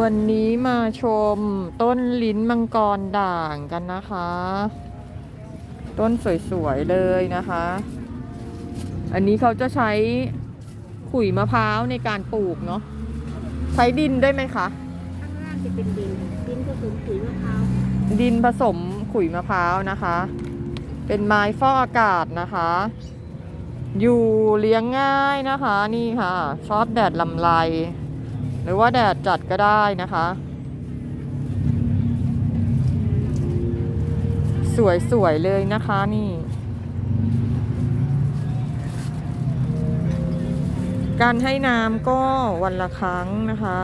วันนี้มาชมต้นลิ้นมังกรด่างกันนะคะ ต้นสวยๆเลยนะคะ อันนี้เขาจะใช้ขุยมะพร้าวในการปลูกเนาะใช้ดินได้ไหมคะข้างล่างจะเป็นดินดินผสมปุ๋ยมะพร้าวดินผสมขุยมะพร้าวนะคะ เป็นไม้ฟอกอากาศนะคะ อยู่เลี้ยงง่ายนะคะ นี่ค่ะ ชอบแดดลำไรห รือว่าแดดจัดก็ได้นะคะ สวยๆเลยนะคะนี่การให้น้ำก็วันละครั้งนะคะ